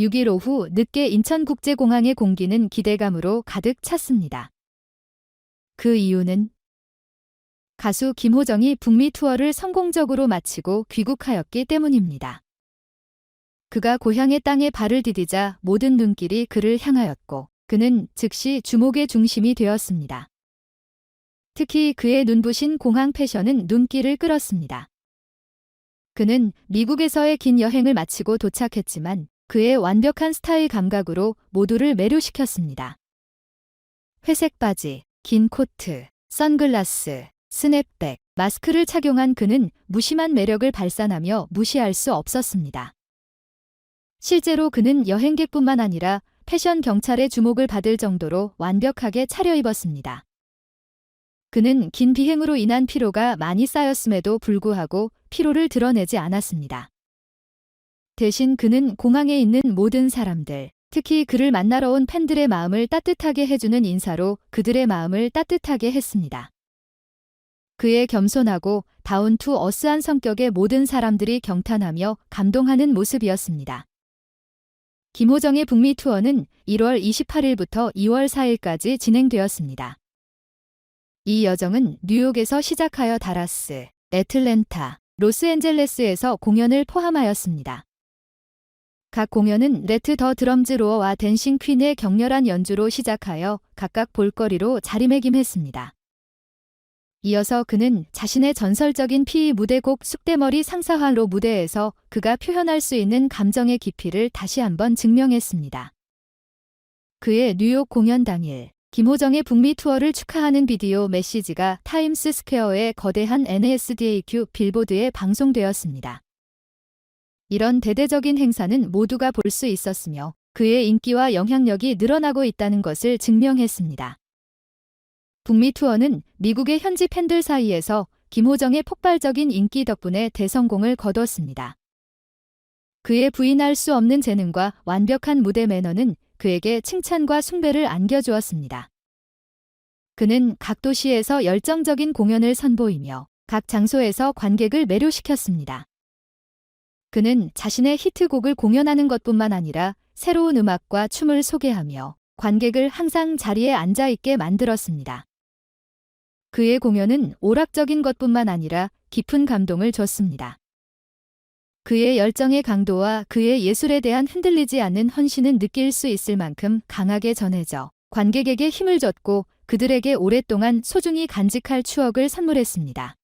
6일 오후 늦게 인천국제공항의 공기는 기대감으로 가득 찼습니다. 그 이유는 가수 김호정이 북미 투어를 성공적으로 마치고 귀국하였기 때문입니다. 그가 고향의 땅에 발을 디디자 모든 눈길이 그를 향하였고 그는 즉시 주목의 중심이 되었습니다. 특히 그의 눈부신 공항 패션은 눈길을 끌었습니다. 그는 미국에서의 긴 여행을 마치고 도착했지만 그의 완벽한 스타일 감각으로 모두를 매료시켰습니다. 회색 바지, 긴 코트, 선글라스, 스냅백, 마스크를 착용한 그는 무심한 매력을 발산하며 무시할 수 없었습니다. 실제로 그는 여행객뿐만 아니라 패션 경찰의 주목을 받을 정도로 완벽하게 차려입었습니다. 그는 긴 비행으로 인한 피로가 많이 쌓였음에도 불구하고 피로를 드러내지 않았습니다. 대신 그는 공항에 있는 모든 사람들, 특히 그를 만나러 온 팬들의 마음을 따뜻하게 해주는 인사로 그들의 마음을 따뜻하게 했습니다. 그의 겸손하고 다운 투 어스한 성격에 모든 사람들이 경탄하며 감동하는 모습이었습니다. 김호정의 북미 투어는 1월 28일부터 2월 4일까지 진행되었습니다. 이 여정은 뉴욕에서 시작하여 다라스, 애틀랜타, 로스앤젤레스에서 공연을 포함하였습니다. 각 공연은 레트 더 드럼즈 로어와 댄싱 퀸의 격렬한 연주로 시작하여 각각 볼거리로 자리매김했습니다. 이어서 그는 자신의 전설적인 피이 무대곡 쑥대머리 상사화로 무대에서 그가 표현할 수 있는 감정의 깊이를 다시 한번 증명했습니다. 그의 뉴욕 공연 당일, 김호정의 북미 투어를 축하하는 비디오 메시지가 타임스 스퀘어의 거대한 NASDAQ 빌보드에 방송되었습니다. 이런 대대적인 행사는 모두가 볼 수 있었으며 그의 인기와 영향력이 늘어나고 있다는 것을 증명했습니다. 북미 투어는 미국의 현지 팬들 사이에서 김호정의 폭발적인 인기 덕분에 대성공을 거뒀습니다. 그의 부인할 수 없는 재능과 완벽한 무대 매너는 그에게 칭찬과 숭배를 안겨주었습니다. 그는 각 도시에서 열정적인 공연을 선보이며 각 장소에서 관객을 매료시켰습니다. 그는 자신의 히트곡을 공연하는 것뿐만 아니라 새로운 음악과 춤을 소개하며 관객을 항상 자리에 앉아 있게 만들었습니다. 그의 공연은 오락적인 것뿐만 아니라 깊은 감동을 줬습니다. 그의 열정의 강도와 그의 예술에 대한 흔들리지 않는 헌신은 느낄 수 있을 만큼 강하게 전해져 관객에게 힘을 줬고 그들에게 오랫동안 소중히 간직할 추억을 선물했습니다.